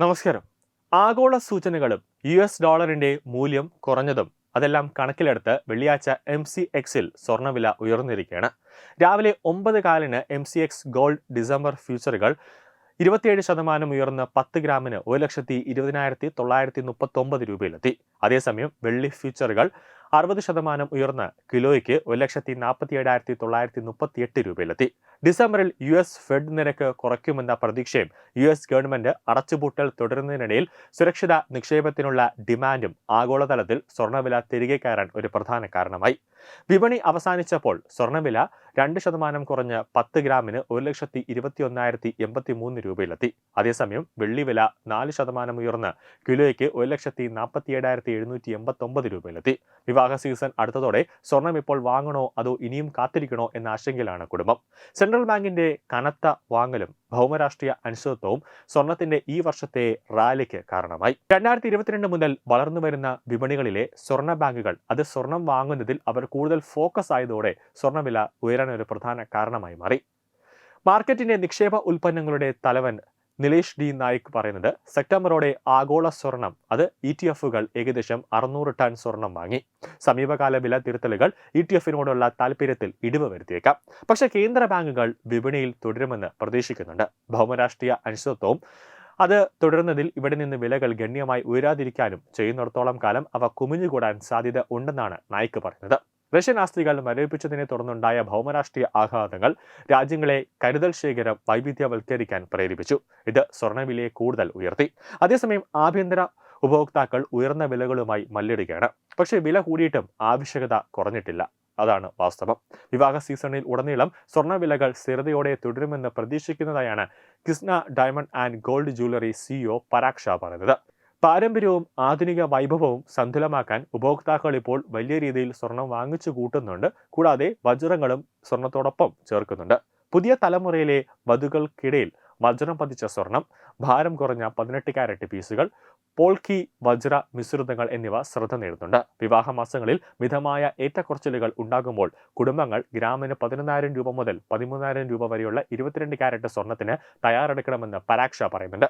നമസ്കാരം. ആഗോള സൂചനകളും യു എസ് ഡോളറിന്റെ മൂല്യം കുറഞ്ഞതും അതെല്ലാം കണക്കിലെടുത്ത് വെള്ളിയാഴ്ച എം സി എക്സിൽ സ്വർണവില ഉയർന്നിരിക്കുകയാണ്. രാവിലെ ഒമ്പത് കാലിന് M C X gold December ഫ്യൂച്ചറുകൾ ഇരുപത്തിയേഴ് ശതമാനം ഉയർന്ന് പത്ത് ഗ്രാമിന് ഒരു ലക്ഷത്തി ഇരുപതിനായിരത്തി തൊള്ളായിരത്തി മുപ്പത്തൊമ്പത് രൂപയിലെത്തി. അതേസമയം വെള്ളി ഫ്യൂച്ചറുകൾ അറുപത് ശതമാനം ഉയർന്ന് കിലോയ്ക്ക് ഒരു ലക്ഷത്തി നാൽപ്പത്തി ഏഴായിരത്തി തൊള്ളായിരത്തി മുപ്പത്തിയെട്ട് രൂപയിലെത്തി. ഡിസംബറിൽ യു എസ് ഫെഡ് നിരക്ക് കുറയ്ക്കുമെന്ന പ്രതീക്ഷയും യു എസ് ഗവൺമെന്റ് അടച്ചുപൂട്ടൽ തുടരുന്നതിനിടയിൽ സുരക്ഷിത നിക്ഷേപത്തിനുള്ള ഡിമാൻഡും ആഗോളതലത്തിൽ സ്വർണവില തിരികെ കയറാൻ ഒരു പ്രധാന കാരണമായി. വിപണി അവസാനിച്ചപ്പോൾ സ്വർണവില രണ്ട് ശതമാനം കുറഞ്ഞ് പത്ത് ഗ്രാമിന് ഒരു ലക്ഷത്തി ഇരുപത്തി ഒന്നായിരത്തി എൺപത്തി മൂന്ന് രൂപയിലെത്തി. അതേസമയം വെള്ളിവില നാല് ശതമാനം ഉയർന്ന് കിലോയ്ക്ക് ഒരു ലക്ഷത്തി നാൽപ്പത്തി ഏഴായിരത്തി എഴുന്നൂറ്റി എൺപത്തി ഒമ്പത് രൂപയിലെത്തി. വിവാഹ സീസൺ അടുത്തതോടെ സ്വർണം ഇപ്പോൾ വാങ്ങണോ അതോ ഇനിയും കാത്തിരിക്കണോ എന്ന ആശങ്കയിലാണ് കുടുംബം. സെൻട്രൽ ബാങ്കിന്റെ കനത്ത വാങ്ങലും ഭൗമരാഷ്ട്രീയ അനിശ്ചിതത്വവും സ്വർണത്തിന്റെ ഈ വർഷത്തെ റാലിക്ക് കാരണമായി. രണ്ടായിരത്തി ഇരുപത്തിരണ്ട് മുതൽ വളർന്നു വരുന്ന വിപണികളിലെ സ്വർണ ബാങ്കുകൾ അത് സ്വർണം വാങ്ങുന്നതിൽ അവർ കൂടുതൽ ഫോക്കസ് ആയതോടെ സ്വർണവില ഉയരാൻ ഒരു പ്രധാന കാരണമായി മാറി. മാർക്കറ്റിന്റെ നിക്ഷേപ ഉൽപ്പന്നങ്ങളുടെ തലവൻ നിലേഷ് ഡി നായിക് പറയുന്നത് സെപ്റ്റംബറോടെ ആഗോള സ്വർണം അത് ഇ ടി എഫുകൾ ഏകദേശം അറുന്നൂറ് ടൺ സ്വർണം വാങ്ങി. സമീപകാല വില തിരുത്തലുകൾ ഇ ടി എഫിനോടുള്ള താല്പര്യത്തിൽ ഇടിവ് വരുത്തിയേക്കാം. പക്ഷെ കേന്ദ്ര ബാങ്കുകൾ വിപണിയിൽ തുടരുമെന്ന് പ്രതീക്ഷിക്കുന്നുണ്ട്. ഭൗമരാഷ്ട്രീയ അനിശ്ചിതത്വവും അത് തുടരുന്നതിൽ ഇവിടെ നിന്ന് വിലകൾ ഗണ്യമായി ഉയരാതിരിക്കാനും ചെയ്യുന്നിടത്തോളം കാലം അവ കുമിഞ്ഞുകൂടാൻ സാധ്യത ഉണ്ടെന്നാണ് നായിക്ക് പറയുന്നത്. റഷ്യൻ ആസ്തികൾ മരവിപ്പിച്ചതിനെ തുടർന്നുണ്ടായ ഭൗമരാഷ്ട്രീയ ആഘാതങ്ങൾ രാജ്യങ്ങളെ കരുതൽ ശേഖരം വൈവിധ്യവൽക്കരിക്കാൻ പ്രേരിപ്പിച്ചു. ഇത് സ്വർണവിലയെ കൂടുതൽ ഉയർത്തി. അതേസമയം ആഭ്യന്തര ഉപഭോക്താക്കൾ ഉയർന്ന വിലകളുമായി മല്ലിടുകയാണ്. പക്ഷേ വില കൂടിയിട്ടും ആവശ്യകത കുറഞ്ഞിട്ടില്ല. അതാണ് വാസ്തവം. വിവാഹ സീസണിൽ ഉടനീളം സ്വർണവിലകൾ സ്ഥിരതയോടെ തുടരുമെന്ന് പ്രതീക്ഷിക്കുന്നതായാണ് Kisna diamond and gold jewellery CEO Paraksha പറയുന്നത്. പാരമ്പര്യവും ആധുനിക വൈഭവവും സന്തുലമാക്കാൻ ഉപഭോക്താക്കൾ ഇപ്പോൾ വലിയ രീതിയിൽ സ്വർണം വാങ്ങിച്ചു കൂട്ടുന്നുണ്ട്. കൂടാതെ വജ്രങ്ങളും സ്വർണത്തോടൊപ്പം ചേർക്കുന്നുണ്ട്. പുതിയ തലമുറയിലെ വധുക്കൾക്കിടയിൽ വജ്രം പതിച്ച സ്വർണം ഭാരം കുറഞ്ഞ പതിനെട്ട് കാരറ്റ് പീസുകൾ പോൾക്കി വജ്ര മിശ്രിതങ്ങൾ എന്നിവ ശ്രദ്ധ നേടുന്നുണ്ട്. വിവാഹ മാസങ്ങളിൽ മിതമായ ഏറ്റക്കുറച്ചിലുകൾ ഉണ്ടാകുമ്പോൾ കുടുംബങ്ങൾ ഗ്രാമിന് പതിനൊന്നായിരം രൂപ മുതൽ പതിമൂന്നായിരം രൂപ വരെയുള്ള ഇരുപത്തിരണ്ട് കാരറ്റ് സ്വർണത്തിന് തയ്യാറെടുക്കണമെന്ന് പരാക്ഷ പറയുന്നുണ്ട്.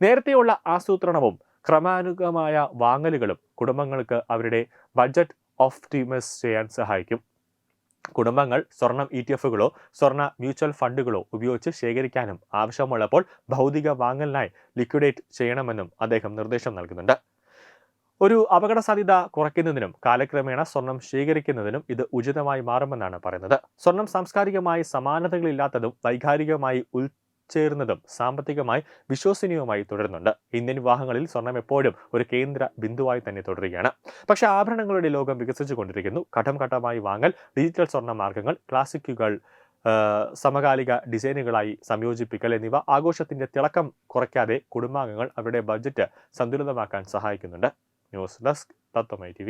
നേരത്തെയുള്ള ആസൂത്രണവും ക്രമാനുഗമായ വാങ്ങലുകളും കുടുംബങ്ങൾക്ക് അവരുടെ ബഡ്ജറ്റ് ഓപ്റ്റിമൈസ് ചെയ്യാൻ സഹായിക്കും. കുടുംബങ്ങൾ സ്വർണം ഇ ടി എഫുകളോ സ്വർണ മ്യൂച്വൽ ഫണ്ടുകളോ ഉപയോഗിച്ച് ശേഖരിക്കാനും ആവശ്യമുള്ളപ്പോൾ ഭൗതിക വാങ്ങലിനായി ലിക്വിഡേറ്റ് ചെയ്യണമെന്നും അദ്ദേഹം നിർദ്ദേശം നൽകുന്നുണ്ട്. ഒരു അപകട സാധ്യത കുറയ്ക്കുന്നതിനും കാലക്രമേണ സ്വർണം ശേഖരിക്കുന്നതിനും ഇത് ഉചിതമായി മാറുമെന്നാണ് പറയുന്നത്. സ്വർണം സാംസ്കാരികമായി സമാനതകളില്ലാത്തതും വൈകാരികമായി ഉൽ ചേർന്നതും സാമ്പത്തികമായി വിശ്വസനീയവുമായി തുടരുന്നുണ്ട്. ഇന്ത്യൻ വിവാഹങ്ങളിൽ സ്വർണം എപ്പോഴും ഒരു കേന്ദ്ര ബിന്ദുവായി തന്നെ തുടരുകയാണ്. പക്ഷേ ആഭരണങ്ങളുടെ ലോകം വികസിച്ചു കൊണ്ടിരിക്കുന്നു ഘട്ടം ഘട്ടമായി വാങ്ങൽ ഡിജിറ്റൽ സ്വർണ മാർഗങ്ങൾ ക്ലാസിക്കുകൾ സമകാലിക ഡിസൈനുകളായി സംയോജിപ്പിക്കൽ എന്നിവ ആഘോഷത്തിന്റെ തിളക്കം കുറയ്ക്കാതെ കുടുംബാംഗങ്ങൾ അവരുടെ ബഡ്ജറ്റ് സന്തുലിതമാക്കാൻ സഹായിക്കുന്നുണ്ട്. ന്യൂസ് ഡെസ്ക് തത്വമൈ ടി